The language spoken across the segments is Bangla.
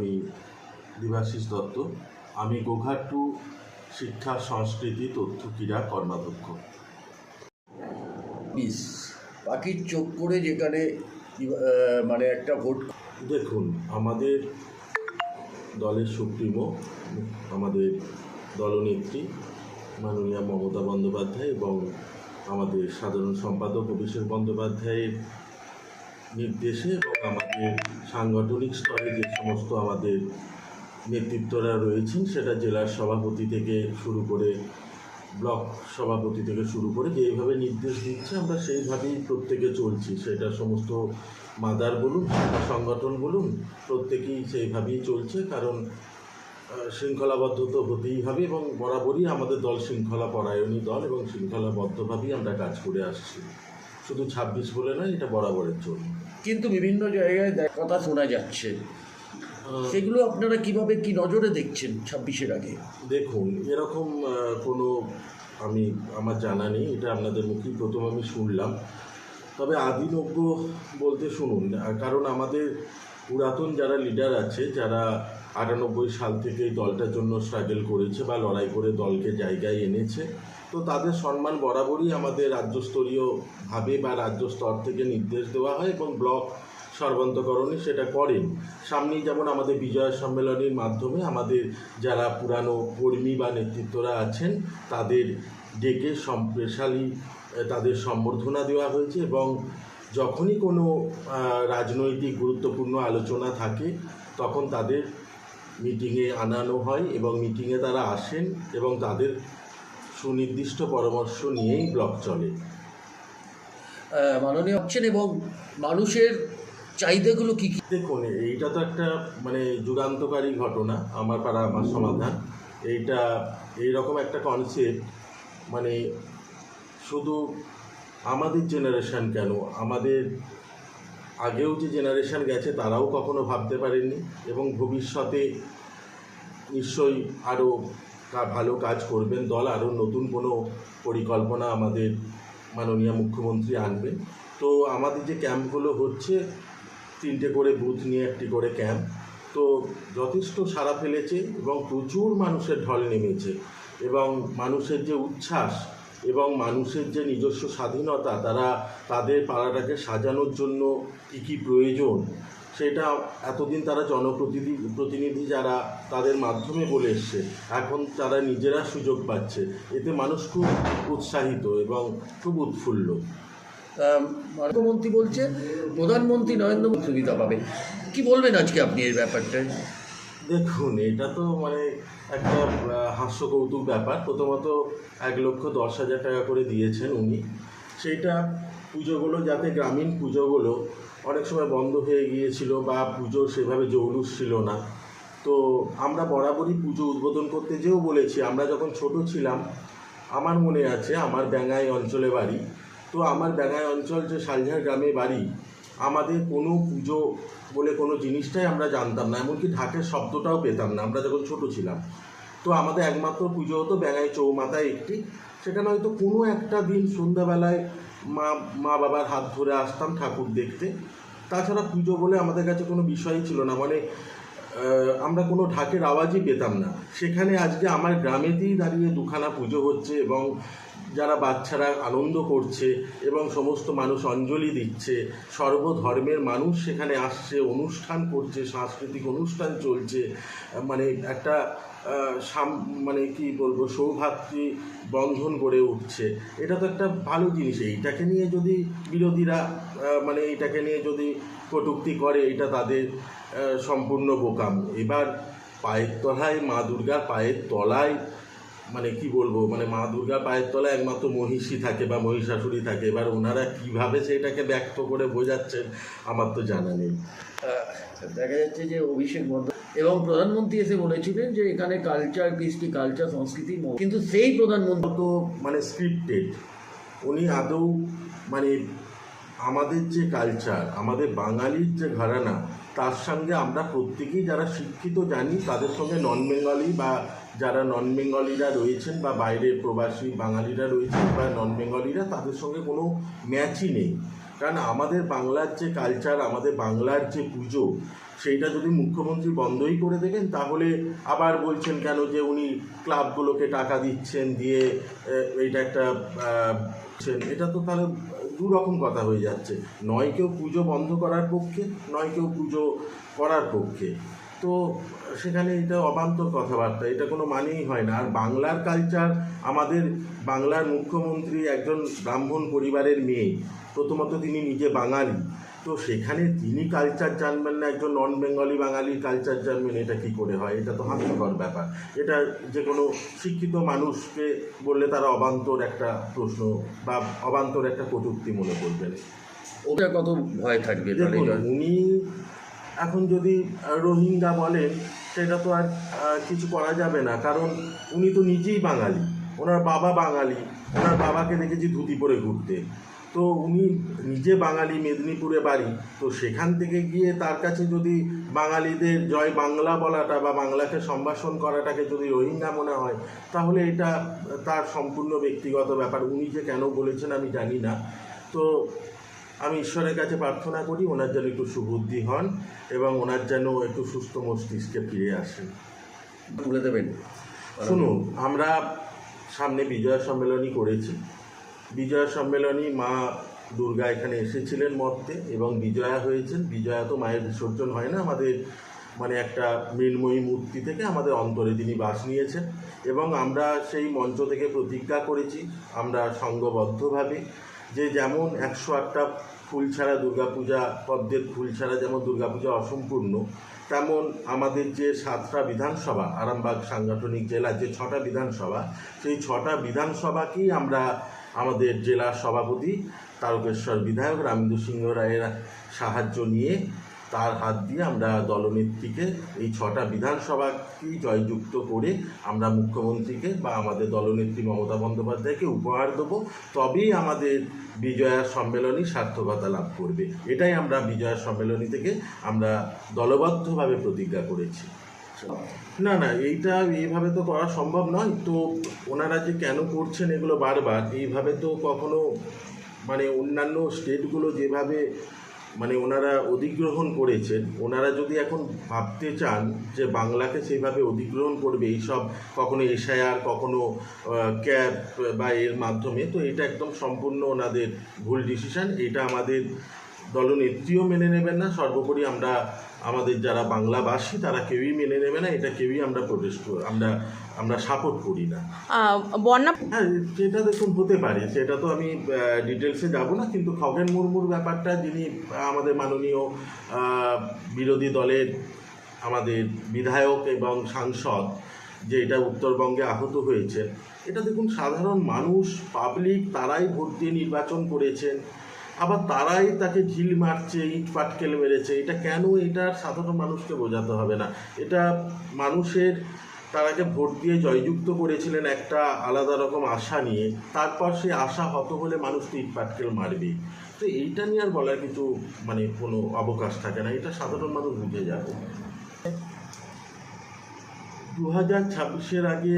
আমি দেবাশিস দত্ত। আমি গোঘাট্টু শিক্ষা সংস্কৃতি তথ্য ক্রীড়া কর্মাধ্যক্ষ। বিশ পাখির চোখ করে যেখানে মানে একটা ভোট দেখুন আমাদের দলের সুপ্রিমো আমাদের দলনেত্রী মাননীয়া মমতা বন্দ্যোপাধ্যায় এবং আমাদের সাধারণ সম্পাদক অভিষেক বন্দ্যোপাধ্যায়ের নির্দেশে এবং আমাদের সাংগঠনিক স্তরে যে সমস্ত আমাদের নেতৃত্বরা রয়েছেন, সেটা জেলার সভাপতি থেকে শুরু করে, ব্লক সভাপতি থেকে শুরু করে যেভাবে নির্দেশ দিচ্ছে, আমরা সেইভাবেই প্রত্যেকে চলছি। সেটা সমস্ত মাদার বলুন সংগঠন বলুন, প্রত্যেকেই সেইভাবেই চলছে, কারণ শৃঙ্খলাবদ্ধ তো হতেই হবে এবং বরাবরই আমাদের দল শৃঙ্খলা পরায়ণী দল এবং শৃঙ্খলাবদ্ধভাবেই আমরা কাজ করে আসছি। শুধু ছাব্বিশ বলে নয়, এটা বরাবরের জন্য। কিন্তু বিভিন্ন জায়গায় কথা শোনা যাচ্ছে। সেগুলো আপনারা কীভাবে কি নজরে দেখছেন ছাব্বিশের আগে? দেখুন এরকম কোনো আমি আমার জানা নেই এটা আপনাদের মুখেই প্রথম আমি শুনলাম। তবে আদিনব্য বলতে শুনুন কারণ আমাদের পুরাতন যারা লিডার আছে যারা আটানব্বই সাল থেকে এই দলটার জন্য স্ট্রাগল করেছে বা লড়াই করে দলকে জায়গায় এনেছে। তো তাদের সম্মান বরাবরই আমাদের রাজ্যস্তরীয়ভাবে বা রাজ্য স্তর থেকে নির্দেশ দেওয়া হয় এবং ব্লক সর্বান্তকরণে সেটা করেন। সামনেই যেমন আমাদের বিজয় সম্মেলনের মাধ্যমে আমাদের যারা পুরানো কর্মী বা নেতৃত্বরা আছেন, তাদের ডেকে স্পেশালি তাদের সম্বর্ধনা দেওয়া হয়েছে এবং যখনই কোনো রাজনৈতিক গুরুত্বপূর্ণ আলোচনা থাকে, তখন তাদের মিটিংয়ে আনানো হয় এবং মিটিংয়ে তারা আসেন এবং তাদের সুনির্দিষ্ট পরামর্শ নিয়েই ব্লক চলে। মাননীয় হচ্ছেন এবং মানুষের চাহিদাগুলো কি কি? দেখুন এইটা তো একটা মানে যুগান্তকারী ঘটনা আমার পাড়া আমার সমাধান। এইটা এইরকম একটা কনসেপ্ট মানে শুধু আমাদের জেনারেশান কেন আমাদের আগেও যে জেনারেশন গেছে, তারাও কখনো ভাবতে পারেননি এবং ভবিষ্যতে নিশ্চয়ই আরও ভালো কাজ করবেন দল আরও নতুন কোনো পরিকল্পনা আমাদের মাননীয় মুখ্যমন্ত্রী আনবেন তো আমাদের যে ক্যাম্পগুলো হচ্ছে, তিনটে করে বুথ নিয়ে একটি করে ক্যাম্প। তো যথেষ্ট সাড়া ফেলেছে এবং প্রচুর মানুষের ঢল নেমেছে এবং মানুষের যে উচ্ছ্বাস এবং মানুষের যে নিজস্ব স্বাধীনতা, তারা তাদের পাড়াটাকে সাজানোর জন্য কী কী প্রয়োজন, সেটা এতদিন তারা জনপ্রতিনিধি, প্রতিনিধি যারা তাদের মাধ্যমে বলে এসছে, এখন তারা নিজেরা সুযোগ পাচ্ছে। এতে মানুষ খুব উৎসাহিত এবং খুব উৎফুল্ল। মুখ্যমন্ত্রী বলছে, প্রধানমন্ত্রী নরেন্দ্র মোদী সুবিধা পাবে। কি বলবেন আজকে আপনি এই ব্যাপারটায়? দেখুন, এটা তো মানে একটা হাস্য কৌতুক ব্যাপার। প্রথমত এক লক্ষ দশ হাজার টাকা করে দিয়েছেন উনি। সেইটা পুজোগুলো যাতে গ্রামীণ পুজোগুলো অনেক সময় বন্ধ হয়ে গিয়েছিল বা পুজো সেভাবে জৌলুস ছিল না। তো আমরা বরাবরই পুজো উদ্বোধন করতে যেও বলেছি। আমরা যখন ছোট ছিলাম, আমার মনে আছে আমার ব্যাঙ্গাই অঞ্চলে বাড়ি। তো আমার ব্যাঙ্গাই অঞ্চল যে শালঝাড় গ্রামে বাড়ি, আমাদের কোনো পুজো বলে কোনো জিনিসটাই আমরা জানতাম না, এমনকি ঢাকের শব্দটাও পেতাম না, আমরা যখন ছোট ছিলাম। তো আমাদের একমাত্র পুজো হতো ব্যাঙাই চৌমাথায় একটি। সেখানে হয়তো কোনো একটা দিন সন্ধ্যাবেলায় মা মা বাবার হাত ধরে আসতাম ঠাকুর দেখতে। তাছাড়া পুজো বলে আমাদের কাছে কোনো বিষয়ই ছিল না মানে আমরা কোনো ঢাকের আওয়াজই পেতাম না। সেখানে আজকে আমার গ্রামেতেই দাঁড়িয়ে দুখানা পুজো হচ্ছে এবং যারা বাচ্চারা আনন্দ করছে এবং সমস্ত মানুষ অঞ্জলি দিচ্ছে, সর্বধর্মের মানুষ সেখানে আসছে, অনুষ্ঠান করছে, সাংস্কৃতিক অনুষ্ঠান চলছে মানে একটা সাম- মানে কি বলব, সৌভাতৃ বন্ধন গড়ে উঠছে। এটা তো একটা ভালো জিনিস। এইটাকে নিয়ে যদি বিরোধীরা মানে এইটাকে নিয়ে যদি কটুক্তি করে, এটা তাদের সম্পূর্ণ বোকাম। এবার পায়ের তলায়, মা দুর্গার পায়ের তলায় মানে কি বলব মানে মা দুর্গা পায়ের তলায় একমাত্র মহিষী থাকে বা মহিষাসুরী থাকে এবার ওনারা কীভাবে সেটাকে ব্যক্ত করে বোঝাচ্ছেন আমার তো জানা নেই। দেখা যাচ্ছে যে অভিষেক বন্দ্যোপাধ্যায় এবং প্রধানমন্ত্রী এসে বলেছিলেন যে এখানে কালচার কৃষ্টি কালচার সংস্কৃতি কিন্তু সেই প্রধানমন্ত্রী তো মানে স্ক্রিপ্টেড উনি আদৌ মানে আমাদের যে কালচার আমাদের বাঙালির যে ঘরানা তার সঙ্গে আমরা প্রত্যেকেই যারা শিক্ষিত জানি, তাদের সঙ্গে নন বেঙ্গলি বা যারা নন বেঙ্গলিরা রয়েছেন বা বাইরের প্রবাসী বাঙালিরা রয়েছেন বা নন বেঙ্গলিরা তাদের সঙ্গে কোনো ম্যাচই নেই। কারণ আমাদের বাংলার যে কালচার আমাদের বাংলার যে পুজো, সেইটা যদি মুখ্যমন্ত্রী বন্ধই করে দেবেন তাহলে আবার বলছেন কেন যে উনি ক্লাবগুলোকে টাকা দিচ্ছেন, দিয়ে এইটা একটা এটা তো তাহলে দু রকম কথা হয়ে যাচ্ছে। নয় কেউ পুজো বন্ধ করার পক্ষে, নয় কেউ পুজো করার পক্ষে। তো সেখানে এটা অবান্তর কথাবার্তা এটা কোনো মানেই হয় না। আর বাংলার কালচার আমাদের বাংলার মুখ্যমন্ত্রী একজন ব্রাহ্মণ পরিবারের মেয়ে প্রথমত তিনি নিজে বাঙালি। তো সেখানে তিনি কালচার জানবেন না একজন নন বেঙ্গলি বাঙালির কালচার জানবেন এটা কি করে হয়? এটা তো হাস্যকর ব্যাপার। এটা যে কোনো শিক্ষিত মানুষকে বললে তারা অবান্তর একটা প্রশ্ন বা অবান্তর একটা কটূক্তি মনে করবেন। ওটা কত ভয় থাকবে উনি এখন যদি রোহিঙ্গা বলেন, সেটা তো আর কিছু করা যাবে না। কারণ উনি তো নিজেই বাঙালি। ওনার বাবা বাঙালি। ওনার বাবাকে দেখেছি ধুতি পরে ঘুরতে। তো উনি নিজে বাঙালি, মেদিনীপুরে বাড়ি। তো সেখান থেকে গিয়ে তার কাছে যদি বাঙালিদের জয় বাংলা বলাটা বা বাংলাকে সম্ভাষণ করাটাকে যদি রোহিঙ্গা মনে হয়, তাহলে এটা তার সম্পূর্ণ ব্যক্তিগত ব্যাপার। উনি যে কেন বলেছেন আমি জানি না। তো আমি ঈশ্বরের কাছে প্রার্থনা করি ওনার যেন একটু সুবুদ্ধি হন এবং ওনার যেন একটু সুস্থ মস্তিষ্কে ফিরে আসেন। তুলে দেবেন। শুনুন আমরা সামনে বিজয়া সম্মেলনী করেছি। বিজয়া সম্মেলনী মা দুর্গা এখানে এসেছিলেন মর্তে এবং বিজয়া হয়েছেন। বিজয়া তো মায়ের বিসর্জন হয় না আমাদের মানে একটা মৃন্ময়ী মূর্তি থেকে আমাদের অন্তরে তিনি বাস নিয়েছেন এবং আমরা সেই মঞ্চ থেকে প্রতিজ্ঞা করেছি আমরা সঙ্গবদ্ধভাবে। যে যেমন একশো আটটা ফুল ছাড়া দুর্গাপূজা, পদ্মের ফুল ছাড়া যেমন দুর্গাপূজা অসম্পূর্ণ, তেমন আমাদের যে সাতটা বিধানসভা, আরামবাগ সাংগঠনিক জেলার যে ছটা বিধানসভা, সেই ছটা বিধানসভাকেই আমরা আমাদের জেলার সভাপতি, তারকেশ্বর বিধায়ক রামেন্দ্র সিংহ রায়ের সাহায্য নিয়ে তার হাত দিয়ে আমরা দলনেত্রীকে এই ছটা বিধানসভাকেই জয়যুক্ত করে আমরা মুখ্যমন্ত্রীকে বা আমাদের দলনেত্রী মমতা বন্দ্যোপাধ্যায়কে উপহার দেবো, তবেই আমাদের বিজয়া সম্মেলনী সার্থকতা লাভ করবে। এটাই আমরা বিজয়া সম্মেলনী থেকে আমরা দলবদ্ধভাবে প্রতিজ্ঞা করেছি। না না, এইটা এইভাবে তো করা সম্ভব নয়। তো ওনারা যে কেন করছেন এগুলো বারবার, এইভাবে তো কখনো মানে অন্যান্য স্টেটগুলো যেভাবে মানে ওনারা অধিগ্রহণ করেছেন। ওনারা যদি এখন ভাবতে চান যে বাংলাকে সেইভাবে অধিগ্রহণ করবে এইসব কখনো এশায়ার কখনো ক্যাব বা এর মাধ্যমে, তো এটা একদম সম্পূর্ণ ওনাদের ভুল ডিসিশন। এটা আমাদের দলনেত্রীও মেনে নেবেন না। সর্বোপরি আমরা, আমাদের যারা বাংলাভাষী তারা কেউই মেনে নেবে না। এটা কেউই আমরা প্রোটেস্ট আমরা আমরা সাপোর্ট করি না। বন্যা হ্যাঁ সেটা দেখুন হতে পারে সেটা তো আমি ডিটেলসে যাব না কিন্তু খগেন মুর্মুর ব্যাপারটা যিনি আমাদের মাননীয় বিরোধী দলের আমাদের বিধায়ক এবং সাংসদ যে এটা উত্তরবঙ্গে আহত হয়েছে এটা দেখুন সাধারণ মানুষ পাবলিক তারাই ভোট দিয়ে নির্বাচন করেছেন আবার তারাই তাকে ঢিল মারছে ইট পাটকেল মেরেছে এটা কেন এটা সাধারণ মানুষকে বোঝাতে হবে না? এটা মানুষের তারাকে ভোট দিয়ে জয়যুক্ত করেছিলেন একটা আলাদা রকম আশা নিয়ে, তারপর সেই আশা হত হলে মানুষ তো ইট পাটকেল মারবে। তো এইটা নিয়ে আর বলার কিছু মানে কোনো অবকাশ থাকে না। এটা সাধারণ মানুষ বুঝে যাবে। দু হাজার ছাব্বিশের আগে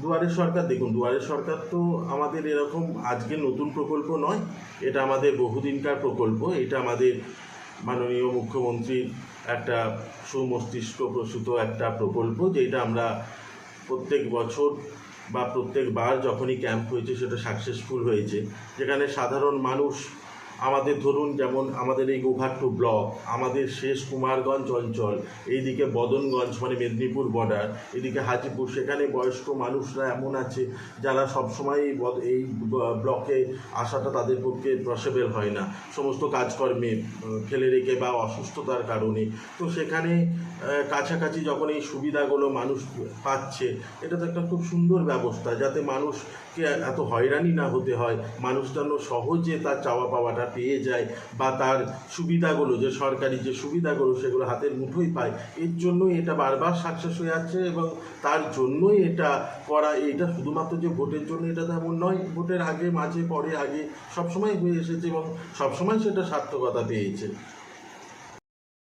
দুয়ারে সরকার, দেখুন, দুয়ারে সরকার তো আমাদের এরকম আজকে নতুন প্রকল্প নয়। এটা আমাদের বহুদিনকার প্রকল্প। এটা আমাদের মাননীয় মুখ্যমন্ত্রীর একটা সুমস্তিষ্ক প্রসূত একটা প্রকল্প, যেটা আমরা প্রত্যেক বছর বা প্রত্যেকবার যখনই ক্যাম্প হয়েছে, সেটা সাকসেসফুল হয়েছে। যেখানে সাধারণ মানুষ আমাদের ধরুন যেমন আমাদের এই গোঘাট্টু ব্লক, আমাদের শেষ কুমারগঞ্জ অঞ্চল, এইদিকে বদনগঞ্জ মানে মেদিনীপুর বর্ডার এদিকে হাজিপুর, সেখানে বয়স্ক মানুষরা এমন আছে যারা সবসময় এই এই ব্লকে আসাটা তাদের পক্ষে পসিবল হয় না। সমস্ত কাজকর্মে ফেলে রেখে বা অসুস্থতার কারণে। তো সেখানে কাছাকাছি যখন এই সুবিধাগুলো মানুষ পাচ্ছে, এটা তো একটা খুব সুন্দর ব্যবস্থা, যাতে মানুষকে এত হয়রানি না হতে হয়, মানুষ যেন সহজে তার চাওয়া পাওয়াটা পেয়ে যায় বা তার সুবিধাগুলো, যে সরকারি যে সুবিধাগুলো সেগুলো হাতের মুঠোই পায়, এর জন্যই এটা বারবার সাকসেস হয়ে যাচ্ছে এবং তার জন্যই এটা করা, এটা শুধুমাত্র যে ভোটের জন্য এটা তেমন নয়, ভোটের আগে, মাঝে, পরে, আগে সবসময় হয়ে এসেছে এবং সবসময় সেটা সার্থকতা পেয়েছে।